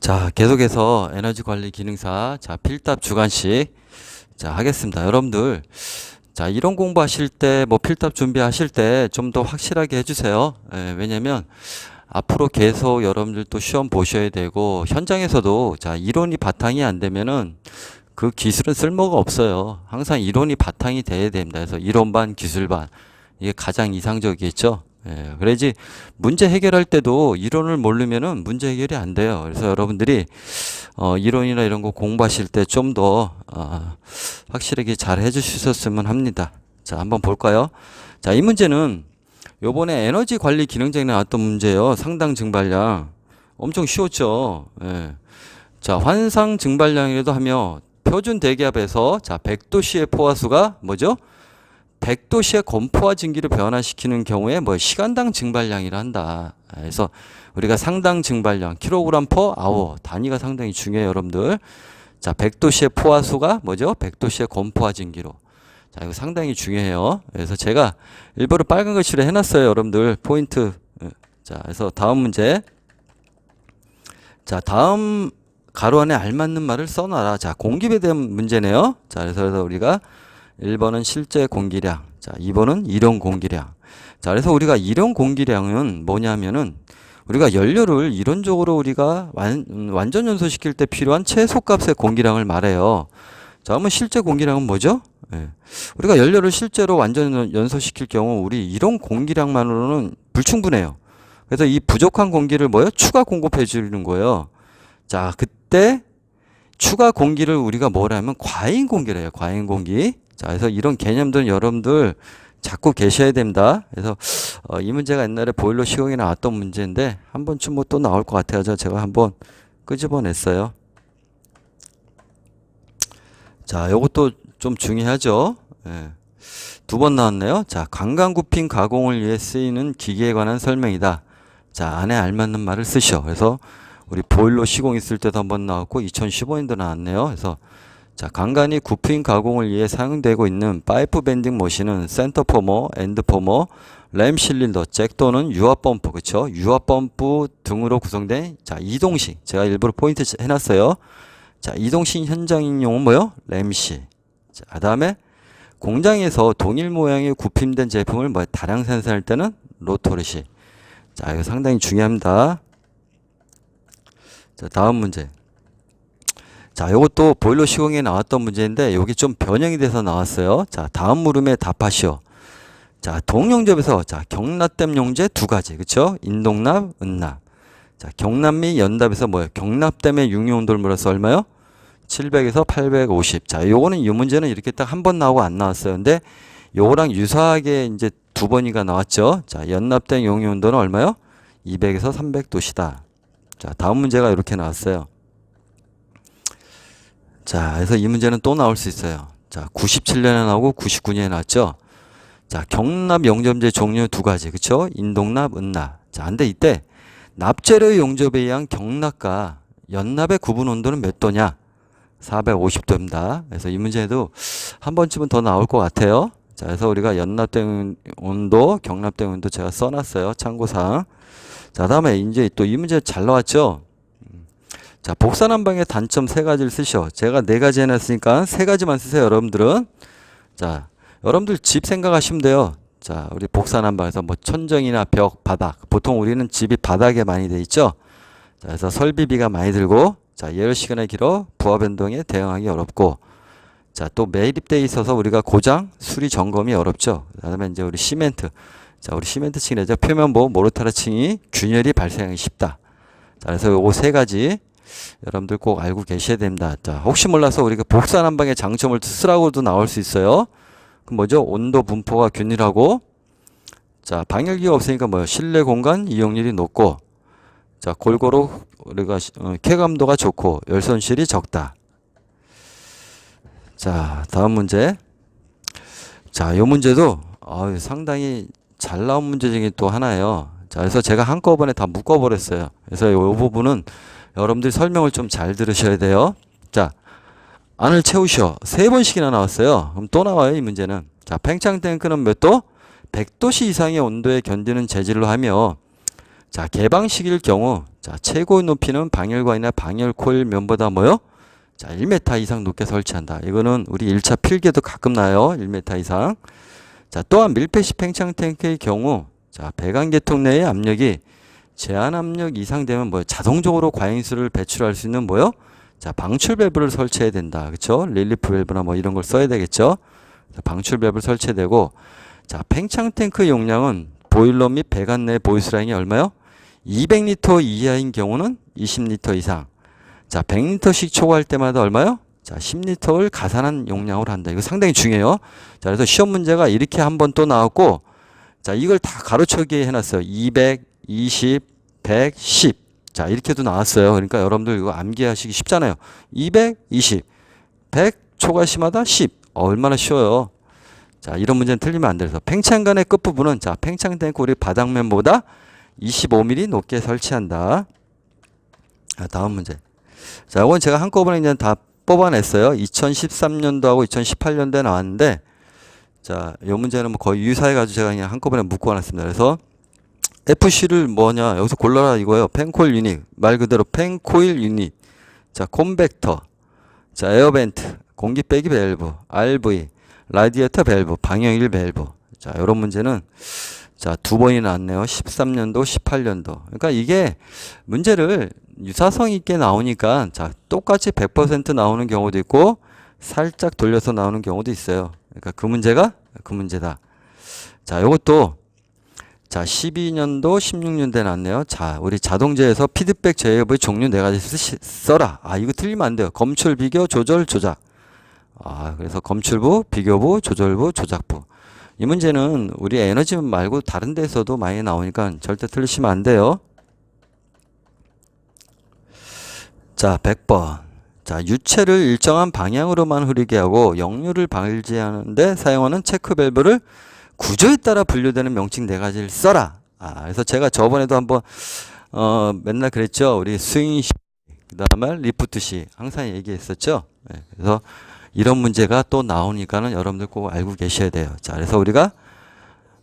자, 계속해서 에너지 관리 기능사, 자, 필답 주관식, 자, 하겠습니다. 여러분들, 자, 이론 공부하실 때, 뭐, 필답 준비하실 때 좀 더 확실하게 해주세요. 예, 왜냐면, 앞으로 계속 여러분들 또 시험 보셔야 되고, 현장에서도, 자, 이론이 바탕이 안 되면은, 그 기술은 쓸모가 없어요. 항상 이론이 바탕이 돼야 됩니다. 그래서 이론 반, 기술 반. 이게 가장 이상적이겠죠. 예, 그래야지 문제 해결할 때도 이론을 모르면은 문제 해결이 안 돼요. 그래서 여러분들이 어, 이론이나 이런 거 공부하실 때 좀 더 어, 확실하게 잘 해주셨으면 합니다. 자, 한번 볼까요? 자, 이 문제는 요번에 에너지 관리 기능장에 나왔던 문제예요. 상당 증발량. 엄청 쉬웠죠. 예. 자, 환상 증발량이라도 하며 표준 대기압에서 자, 100도씨의 포화수가 뭐죠? 100도씨의 건포화 증기를 변화시키는 경우에 뭐 시간당 증발량이라 한다. 그래서 우리가 상당 증발량 킬로그램 퍼 아워 단위가 상당히 중요해요, 여러분들. 자, 100도씨의 포화수가 뭐죠? 100도씨의 건포화 증기로. 자, 이거 상당히 중요해요. 그래서 제가 일부러 빨간 글씨로 해 놨어요, 여러분들. 포인트. 자, 그래서 다음 문제. 자, 다음 가로 안에 알맞는 말을 써놔라. 자, 공기에 대한 문제네요. 자, 그래서 우리가 1번은 실제 공기량. 자, 2번은 이론 공기량. 자, 그래서 우리가 이론 공기량은 뭐냐면은 우리가 연료를 이론적으로 우리가 완, 음, 완전 연소시킬 때 필요한 최소값의 공기량을 말해요. 자, 그러면 실제 공기량은 뭐죠? 예. 우리가 연료를 실제로 완전 연- 연소시킬 경우 우리 이론 공기량만으로는 불충분해요. 그래서 이 부족한 공기를 뭐요? 추가 공급해 주는 거예요. 자, 그때 추가 공기를 우리가 뭐라면 과잉 공기래요. 과잉 공기. 자, 그래서 이런 개념들은 여러분들 자꾸 계셔야 됩니다. 그래서 어, 이 문제가 옛날에 보일러 시공에 나왔던 문제인데 한 번쯤 뭐 또 나올 것 같아서 제가 한번 끄집어냈어요. 자, 요것도 좀 중요하죠. 예. 두번 나왔네요. 자, 강강 굽힌 가공을 위해 쓰이는 기계에 관한 설명이다. 자, 안에 알맞는 말을 쓰셔. 그래서 우리 보일러 시공 있을 때도 한번 나왔고 2015년도 나왔네요. 그래서 자, 간간히 굽힌 가공을 위해 사용되고 있는 파이프 밴딩 머신은 센터 포머, 엔드 포머, 램 실린더, 잭 또는 유압 펌프, 그쵸? 유압 펌프 등으로 구성된 자, 이동식. 제가 일부러 포인트 해놨어요. 자, 이동식 현장인용은 뭐요? 램시. 자, 그 다음에 공장에서 동일 모양의 굽힘된 제품을 뭐 다량 생산할 때는 로토르시. 자, 이거 상당히 중요합니다. 자, 다음 문제. 자, 이것도 보일러 시공에 나왔던 문제인데 여기 좀 변형이 돼서 나왔어요. 자, 다음 물음에 답하시오. 자, 동용접에서 자, 경납댐 용제 두 가지. 그쵸? 인동납, 은납. 자, 경납 및 연납에서 뭐예요? 경납댐의 융용도를 물어서 얼마요? 700에서 850. 자, 요거는 이 문제는 이렇게 딱 한 번 나오고 안 나왔어요. 근데 요거랑 유사하게 이제 두 번이가 나왔죠. 자, 연납된 용유온도는 얼마요? 200에서 300도시다. 자, 다음 문제가 이렇게 나왔어요. 자, 그래서 이 문제는 또 나올 수 있어요. 자, 97년에 나오고 99년에 나왔죠. 자, 경납 용접제 종류 두 가지. 그쵸? 인동납, 은납. 자, 근데 이때 납재료 용접에 의한 경납과 연납의 구분 온도는 몇 도냐? 450도입니다. 그래서 이 문제도 한 번쯤은 더 나올 것 같아요. 자, 그래서 우리가 연납된 온도, 경납된 온도 제가 써놨어요. 참고사항. 자, 다음에 이제 또 이 문제 잘 나왔죠? 음. 자, 복사난방의 단점 세 가지를 쓰셔. 제가 네 가지 해놨으니까 세 가지만 쓰세요, 여러분들은. 자, 여러분들 집 생각하시면 돼요. 자, 우리 복사난방에서 뭐 천정이나 벽, 바닥. 보통 우리는 집이 바닥에 많이 돼 있죠? 자, 그래서 설비비가 많이 들고, 자, 예열 시간이 길어 부하 변동에 대응하기 어렵고, 자, 또 매립돼 있어서 우리가 고장, 수리 점검이 어렵죠. 그다음에 이제 우리 시멘트. 자, 우리 시멘트 층이죠. 표면 보호 모르타르 층이 균열이 발생하기 쉽다. 자, 그래서 요거 세 가지 여러분들 꼭 알고 계셔야 됩니다. 자, 혹시 몰라서 우리가 복사 난방의 장점을 쓰라고도 나올 수 있어요. 그 뭐죠? 온도 분포가 균일하고 자, 방열기가 없으니까 뭐요? 실내 공간 이용률이 높고 자, 골고루 우리가 시- 어, 쾌감도가 좋고 열 손실이 적다. 자, 다음 문제. 자, 요 문제도 어, 상당히 잘 나온 문제 중에 또 하나예요. 자, 그래서 제가 한꺼번에 다 묶어버렸어요. 그래서 요 부분은 여러분들이 설명을 좀 잘 들으셔야 돼요. 자, 안을 채우셔. 세 번씩이나 나왔어요. 그럼 또 나와요, 이 문제는. 자, 팽창 탱크는 몇 도? 100도씨 이상의 온도에 견디는 재질로 하며 자, 개방식일 경우, 자, 최고 높이는 방열관이나 방열 코일 면보다 뭐요? 자, 1m 이상 높게 설치한다. 이거는 우리 1차 필기에도 가끔 나요. 1m 이상. 자, 또한 밀폐식 팽창 탱크의 경우, 자, 배관 계통 내의 압력이 제한 압력 이상 되면 뭐요? 자동적으로 과잉수를 배출할 수 있는 뭐요? 자, 방출 밸브를 설치해야 된다. 그렇죠? 릴리프 밸브나 뭐 이런 걸 써야 되겠죠? 방출 밸브를 설치해야 되고 자, 팽창 탱크 용량은 보일러 및 배관 내 보이스라인이 얼마요? 200리터 이하인 경우는 20리터 이상. 자, 100리터씩 초과할 때마다 얼마요? 자, 10리터를 가산한 용량으로 한다. 이거 상당히 중요해요. 자, 그래서 시험 문제가 이렇게 한 번 또 나왔고, 자, 이걸 다 가로채기 해놨어요. 200, 20, 100, 10. 자, 이렇게도 나왔어요. 그러니까 여러분들 이거 암기하시기 쉽잖아요. 200, 20, 100 초과시마다 10. 어, 얼마나 쉬워요. 자, 이런 문제는 틀리면 안 돼서 팽창관의 끝부분은 자, 팽창 탱크 우리 바닥면보다 25mm 높게 설치한다. 자, 다음 문제. 자, 이건 제가 한꺼번에 이제 다 뽑아냈어요. 2013년도하고 2018년도에 나왔는데, 자, 이 문제는 뭐 거의 유사해 가지고 제가 그냥 한꺼번에 묶어 놨습니다. 그래서 FC를 뭐냐, 여기서 골라라 이거예요. 펜코일 유닛. 말 그대로 펜코일 유닛. 자, 콤벡터. 자, 에어벤트. 공기 빼기 밸브. RV. 라디에이터 밸브. 방영일 밸브. 자, 이런 문제는 자, 두 번이 나왔네요. 13년도, 18년도. 그러니까 이게 문제를 유사성 있게 나오니까 자, 똑같이 100% 나오는 경우도 있고 살짝 돌려서 나오는 경우도 있어요. 그러니까 그 문제가 그 문제다. 자, 요것도 자, 12년도, 16년도에 나왔네요. 자, 우리 자동제에서 피드백 제어의 종류 네 가지 써라. 아, 이거 틀리면 안 돼요. 검출, 비교, 조절, 조작. 아, 그래서 검출부, 비교부, 조절부, 조작부. 이 문제는 우리 에너지 말고 다른 데서도 많이 나오니까 절대 틀리시면 안 돼요. 자, 100번. 자, 유체를 일정한 방향으로만 흐르게 하고 역류를 방지하는데 사용하는 체크 밸브를 구조에 따라 분류되는 명칭 네 가지를 써라. 아, 그래서 제가 저번에도 한번 어, 맨날 그랬죠. 우리 스윙 시, 그다음에 리프트 시 항상 얘기했었죠. 네, 그래서 이런 문제가 또 나오니까는 여러분들 꼭 알고 계셔야 돼요. 자, 그래서 우리가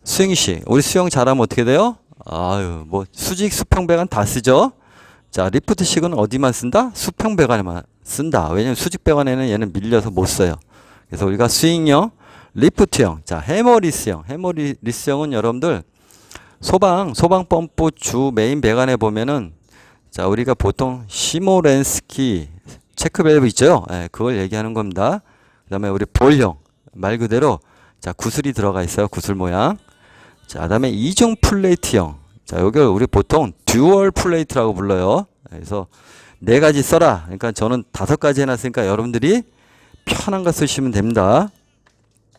스윙 시, 우리 수영 잘하면 어떻게 돼요? 아유, 뭐 수직 수평 배관 다 쓰죠. 자, 리프트 식은 어디만 쓴다? 수평 배관에만 쓴다. 왜냐면 수직 배관에는 얘는 밀려서 못 써요. 그래서 우리가 스윙형, 리프트형, 자, 해머리스형, 해머리스형은 여러분들 소방, 소방 펌프 주 메인 배관에 보면은 자, 우리가 보통 시모렌스키 체크 밸브 있죠? 예, 그걸 얘기하는 겁니다. 그 다음에 우리 볼형. 말 그대로, 자, 구슬이 들어가 있어요. 구슬 모양. 자, 그 다음에 이중 플레이트형. 자, 여기를 우리 보통 듀얼 플레이트라고 불러요. 그래서 네 가지 써라. 그러니까 저는 다섯 가지 해놨으니까 여러분들이 편한 거 쓰시면 됩니다.